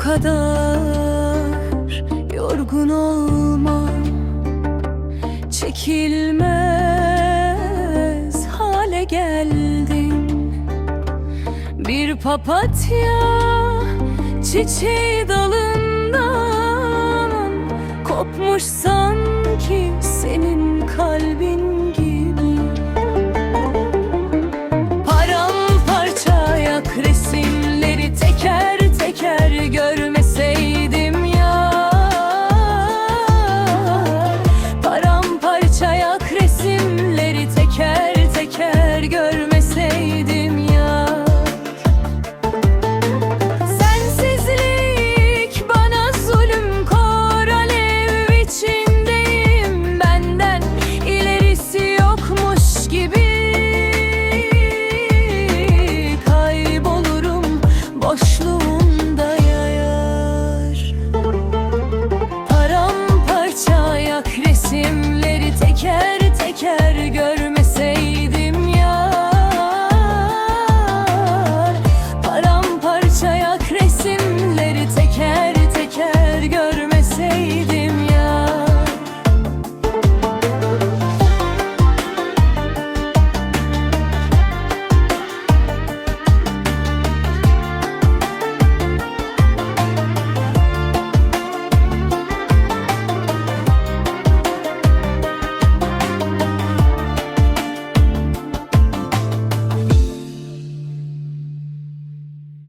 kadar yorgun olma. Çekilmez hale geldim Bir papatya çiçeği dalından Kopmuş sanki senin kalbin gibi. Paramparça yak resimleri teker çeker gör teker teker